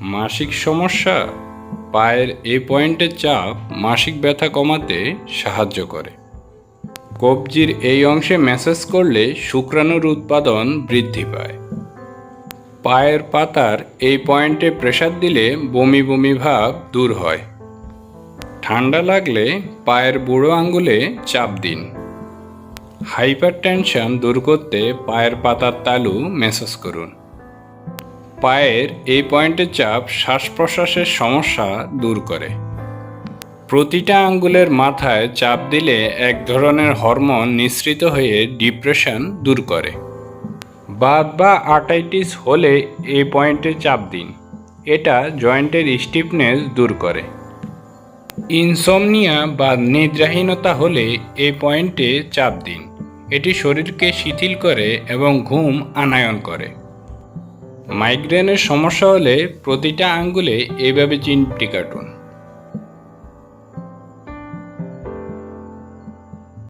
মাসিক সমস্যা? পায়ের এই পয়েন্টের চাপ মাসিক ব্যথা কমাতে সাহায্য করে। কবজির এই অংশে ম্যাসাজ করলে শুক্রাণুর উৎপাদন বৃদ্ধি পায়। পায়ের পাতার এই পয়েন্টে প্রেসার দিলে বমি বমি ভাব দূর হয়। ঠান্ডা লাগলে পায়ের বুড়ো আঙ্গুলে চাপ দিন। হাইপার টেনশন দূর করতে পায়ের পাতার তালু ম্যাসাজ করুন। পায়ের এই পয়েন্টের চাপ শ্বাস প্রশ্বাসের সমস্যা দূর করে। প্রতিটা আঙ্গুলের মাথায় চাপ দিলে এক ধরনের হরমোন নিঃসৃত হয়ে ডিপ্রেশন দূর করে। বাদ বা আর্টাইটিস হলে এই পয়েন্টে চাপ দিন। এটা জয়েন্টের স্টিফনেস দূর করে। ইনসমনিয়া বা নিদ্রাহীনতা হলে এই পয়েন্টে চাপ দিন। এটি শরীরকে শিথিল করে এবং ঘুম আনায়ন করে। মাইগ্রেনের সমস্যা হলে প্রতিটা আঙ্গুলে এইভাবে চিনটি কাটুন।